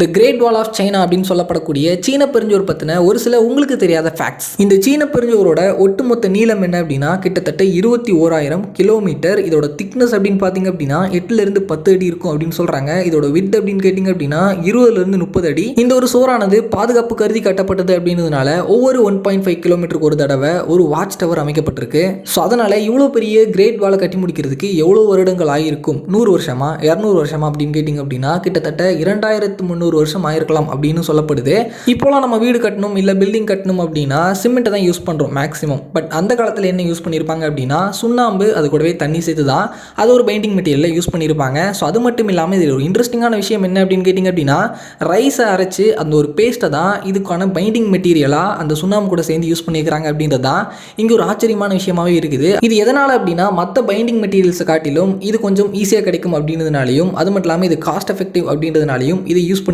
The great wall of China அப்படின்னு சொல்லப்படக்கூடிய சீன பெருஞ்சோர் பற்றின ஒரு சில உங்களுக்கு தெரியாத ஃபேக்ட்ஸ் இந்த சீன பெருஞ்சோரோட ஒட்டுமொத்த நீளம் என்ன அப்படின்னா கிட்டத்தட்ட இருபத்தி ஓராயிரம் கிலோமீட்டர் இதோட திக்னஸ் அப்படின்னு பார்த்தீங்க அப்படின்னா எட்டுலேருந்து பத்து அடி இருக்கும் அப்படின்னு சொல்கிறாங்க இதோட வித் அப்படின்னு கேட்டிங்க அப்படின்னா இருபதுலேருந்து முப்பது அடி. இந்த ஒரு சோறானது பாதுகாப்பு கருதி கட்டப்பட்டது அப்படின்றதுனால ஒவ்வொரு ஒன் பாயிண்ட் ஃபைவ் கிலோமீட்டருக்கு ஒரு தடவை ஒரு வாட்ச் டவர் அமைக்கப்பட்டிருக்கு. ஸோ அதனால் இவ்வளோ பெரிய கிரேட் வாலை கட்டி முடிக்கிறதுக்கு எவ்வளோ வருடங்கள் ஆகியிருக்கும்? நூறு வருஷமா? இரநூறு வருஷமா அப்படின்னு கேட்டிங்க அப்படின்னா கிட்டத்தட்ட இரண்டாயிரத்து முந்நூறு வருஷம் ஆயிருக்கலாம் அப்படின்னு சொல்லப்படுது. இப்போலாம் நம்ம வீடு கட்டணும் இல்லை பில்டிங் கட்டணும் அப்படின்னா சிமெண்ட்டை தான் யூஸ் பண்ணுறோம் மேக்ஸிமம் பட் அந்த காலத்தில் என்ன யூஸ் பண்ணியிருப்பாங்க அப்படின்னா சுண்ணாம்பு அது கூடவே தண்ணி சேர்த்து தான் அது ஒரு பெயிண்டிங் மெட்டீரியலில் யூஸ் பண்ணியிருப்பாங்க ஸோ அது மட்டும் இல்லாமல் இது ஒரு இன்ட்ரெஸ்டிங்கான விஷயம் என்ன அப்படின்னு கேட்டிங்க அப்படின்னா ரைஸை அரைச்சு அந்த ஒரு பேஸ்ட்டை தான் இதுக்கான பைண்டிங் மெட்டீரியலாக அந்த சுண்ணாம்பு கூட சேர்ந்து யூஸ் பண்ணியிருக்கிறாங்க அப்படின்றது தான் இங்கே ஒரு ஆச்சரியமான விஷயமாவே இருக்குது. இது எதனால் அப்படின்னா மற்ற பைண்டிங் மெட்டீரியல்ஸை காட்டிலும் இது கொஞ்சம் ஈஸியாக கிடைக்கும் அப்படின்றதுனாலையும் அது மட்டும் இல்லாமல் இது காஸ்ட் எஃபெக்டிவ் அப்படின்றதுனாலையும் இதை யூஸ் பண்ணி